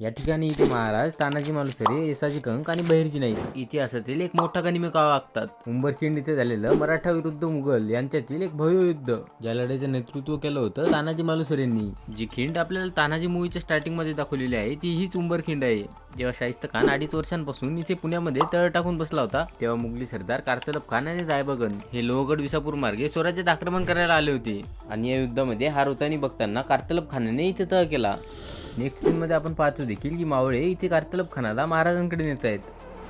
या ठिकाणी इथे महाराज तानाजी मालुसरे येसाजी कंक आणि बहिर्जी नाईक इतिहासातील एक मोठा गनिमिका वागतात. उंबरखिंड इथे झालेलं मराठा विरुद्ध मुघल यांच्यातील एक भव्य युद्ध. ज्या लढाईचं नेतृत्व केलं होतं तानाजी मालुसरेंनी जी खिंड आपल्याला तानाजी मूवीच्या स्टार्टिंगमध्ये दाखवलेली आहे ती हीच उंबरखिंड आहे. जेव्हा शाहिस्त खान अडीच वर्षांपासून इथे पुण्यामध्ये तळ टाकून बसला होता तेव्हा मुघली सरदार कारतलब खान आणि रायबगन हे लोहगड विसापूर मार्गे स्वराज्यात आक्रमण करायला आले होते. आणि या युद्धामध्ये हार होताना बघताना कारतलब खानाने इथे तळ केला. नेक्स्ट सीनमध्ये आपण पाहतो देखील की मावळे इथे कार्तलब खानाला महाराजांकडे नेत आहेत.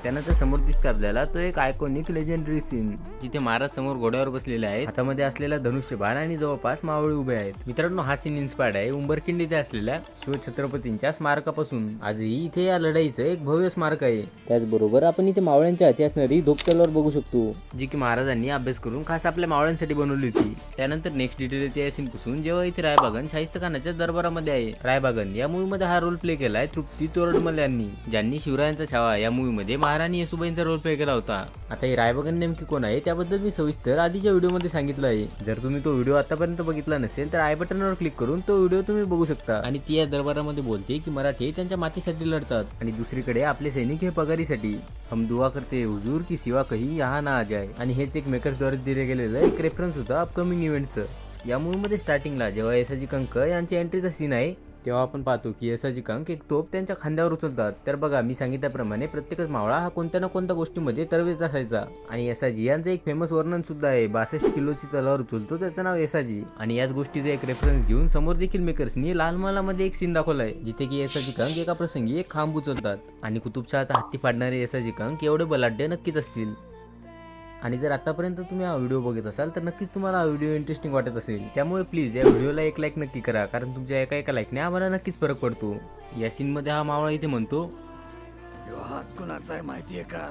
त्यानंतर समोर दिसतं आपल्याला. तो एक आयकॉनिक लेजेंडरी सीन जिथे महाराज समोर घोड्यावर बसलेले आहेत. हातामध्ये असलेला धनुष्यबाण आणि जवळपास मावळे उभे आहेत. मित्रांनो हा सीन इन्स्पायर्ड आहे. उंबरखिंड इथे असलेल्या शिवछत्रपतींच्या स्मारकापासून. आजही इथे या लढाईचं एक भव्य स्मारक आहे. त्याचबरोबर आपण इथे मावळ्यांच्या हाती असणारी धोप तलवार बघू शकतो. जी की महाराजांनी अभ्यास करून खास आपल्या मावळ्यांसाठी बनवली होती. त्यानंतर नेक्स्ट डिटेल येते या सीन पासून जेव्हा इथे रायबागन शाहिस्त खानाच्या दरबारामध्ये आहे. रायबागन या मूवीमध्ये हा रोल प्ले केलाय तृप्ती तोरडमल यांनी ज्यांनी शिवरायांचा छावा या मूवीमध्ये महाराणी येसुबाईंचा रोल प्ले केला होता. आता ही रायबागन नेमकी कोण आहे त्याबद्दल मी सविस्तर आधीच्या व्हिडिओमध्ये सांगितलं आहे. जर तुम्ही तो व्हिडिओ आतापर्यंत बघितला नसेल तर आय बटनवर क्लिक करून तो व्हिडिओ तुम्ही बघू शकता. आणि ती या दरबारामध्ये बोलते की मराठी त्यांच्या मातीसाठी लढतात. आणि दुसरीकडे आपले सैनिक हे पगारीसाठी. हम दुआ करते हुजूर की सिवा कही यहाँ ना आ जाए. आणि हेच एक मेकर्सद्वारे दिले गेलेलं एक रेफरन्स होतं अपकमिंग इव्हेंटचं या मूवीमध्ये स्टार्टिंगला जेव्हा येसाजी कंक यांची एंट्रीचा सीन आहे तेव्हा आपण पाहतो की येसाजी कंक एक तोप त्यांच्या खांद्यावर उचलतात. तर बघा मी सांगितल्याप्रमाणे प्रत्येकच मावळा हा कोणत्या ना कोणत्या गोष्टीमध्ये तरवेज असायचा. आणि येसाजी यांचं एक फेमस वर्णन सुद्धा आहे. बासष्ट किलोची तलावर उचलतो त्याचं नाव यसाजी आणि याच गोष्टीचा एक रेफरन्स घेऊन समोर देखील मेकर्सनी लाल महालामध्ये एक सीन दाखवलाय जिथे की यसाजी कंक एका प्रसंगी एक खांब उचलतात. आणि कुतुबशहाचा हत्ती फाडणारे यसाजी कंक एवढे बलाढ्य नक्कीच असतील. आणि जर आतापर्यंत तुम्ही हा व्हिडिओ बघत असाल तर नक्कीच तुम्हाला हा व्हिडिओ इंटरेस्टिंग वाटत असेल. त्यामुळे प्लीज या व्हिडिओला एक लाईक नक्की करा. कारण तुमच्या एका एका लाईकने आम्हाला नक्कीच फरक पडतो. या सीनमध्ये हा मावळा इथे म्हणतो हात कुणाचा आहे माहितीये का?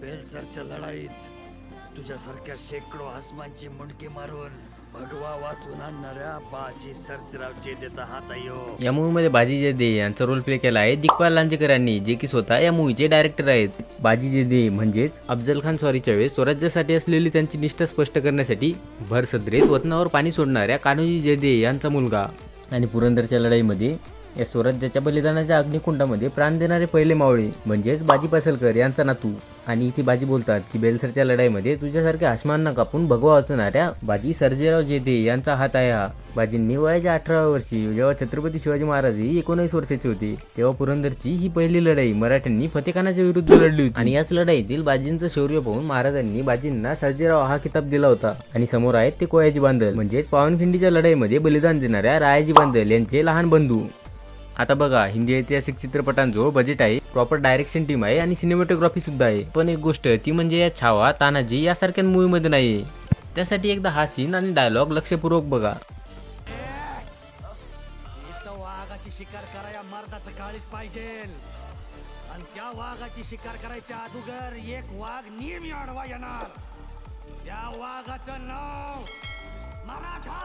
बेलसरच्या लढाईत तुझ्यासारख्या शेकडो आसमानची मुंडकी मारून भगवा वाचून आणणाऱ्या बाजी सर्जराव जेदेचा हात आहे हो. या मूवीमध्ये बाजी जेदे यांचा रोल प्ले केला आहे दिग्पाल लांजेकर यांनी जे की स्वतः या मूवीचे डायरेक्टर आहेत. बाजी जेदे म्हणजेच अफजल खान स्वारीच्या वेळेस स्वराज्यासाठी असलेली त्यांची निष्ठा स्पष्ट करण्यासाठी भर सदरेत वतनावर पाणी सोडणाऱ्या कान्होजी जेदे यांचा मुलगा. आणि पुरंदरच्या लढाईमध्ये या स्वराज्याच्या बलिदानाच्या अग्निकुंडामध्ये प्राण देणारे पहिले मावळे म्हणजेच बाजी पासलकर यांचा नातू. आणि इथे बाजी बोलतात की बेलसरच्या लढाईमध्ये तुझ्यासारख्या आश्मांना कापून भगवा वाचणाऱ्या बाजी सर्जेराव जेते यांचा हात आहे हा. बाजींनी वयाच्या अठराव्या वर्षी जेव्हा छत्रपती शिवाजी महाराज ही एकोणीस वर्षाचे होते तेव्हा पुरंदरची ही पहिली लढाई मराठ्यांनी फतेखानाच्या विरुद्ध लढली होती. आणि याच लढाईतील बाजींचं शौर्य पाहून महाराजांनी बाजींना सर्जेराव हा किताब दिला होता. आणि समोर आहेत ते कोयाजी बांधल म्हणजेच पावनखिंडीच्या लढाईमध्ये बलिदान देणाऱ्या रायाजी बांधल यांचे लहान बंधू. आता बघा हिंदी ऐतिहासिक चित्रपटांजवळ बजेट आहे प्रॉपर डायरेक्शन टीम आहे आणि सिनेमॅटोग्राफी सुद्धा आहे. पण एक गोष्ट ती म्हणजे या छावा तानाजी यासारख्या मूवीमध्ये नाही त्यासाठी एकदा हा सीन आणि डायलॉग लक्षपूर्वक बघा. शिकार कराया मर्दाचं काळीच पाहिजे. आणि त्या वाघाची शिकार करायच्या अगोदर एक वाघ नेहमी आडवा येणार. त्या वाघाचं नाव मराठा.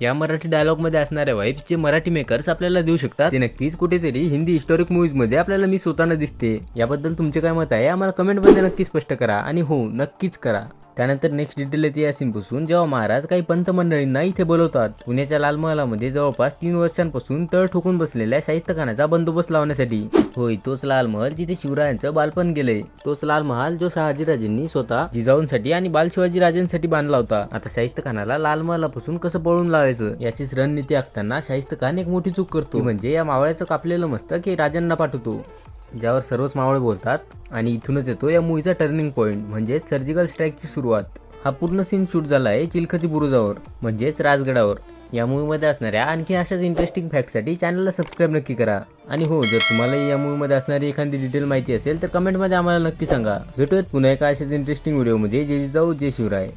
या मराठी डायलॉगमध्ये असणाऱ्या वाईफचे मराठी मेकर्स आपल्याला देऊ शकतात. ते नक्कीच कुठेतरी हिंदी हिस्टॉरिक मूवीजमध्ये आपल्याला मी स्वतःना दिसते. याबद्दल तुमचे काय मत आहे? आम्हाला कमेंटमध्ये नक्की स्पष्ट करा. आणि हो नक्कीच करा. त्यानंतर नेक्स्ट डिटेल येते या सीनपासून जेव्हा महाराज काही पंत मंडळींना इथे बोलवतात पुण्याच्या लाल महालामध्ये जवळपास तीन वर्षांपासून तळ ठोकून बसलेल्या शाहिस्तखानाचा बंदोबस्त लावण्यासाठी. होय तोच लाल महल जिथे शिवरायांचं बालपण गेलंय. तोच लाल महाल जो शहाजीराजेंनी स्वतः जिजाऊंसाठी आणि बाल शिवाजी राजांसाठी बांधला होता. आता शाहिस्तखानाला लाल महालापासून कसं पळून लावायचं? याचीच रणनीती आखताना शाहिस्तखान एक मोठी चूक करतो. म्हणजे या मावळ्याचं कापलेलं मस्तक हे राजांना पाठवतो. ज्यावर सर्वच मावळे बोलतात आणि इथूनच येतो या मूवीचा टर्निंग पॉईंट म्हणजेच सर्जिकल स्ट्राईकची सुरुवात. हा पूर्ण सीन शूट झाला आहे चिलखती बुरुजावर म्हणजेच राजगडावर. या मूवीमध्ये असणाऱ्या आणखी अशाच इंटरेस्टिंग फॅक्टसाठी चॅनलला सबस्क्राईब नक्की करा. आणि हो जर तुम्हाला या मूवीमध्ये असणारी एखादी डिटेल माहिती असेल तर कमेंटमध्ये आम्हाला नक्की सांगा. भेटूयात पुन्हा एका अशाच इंटरेस्टिंग व्हिडिओमध्ये जे जाऊ जय शिवराय.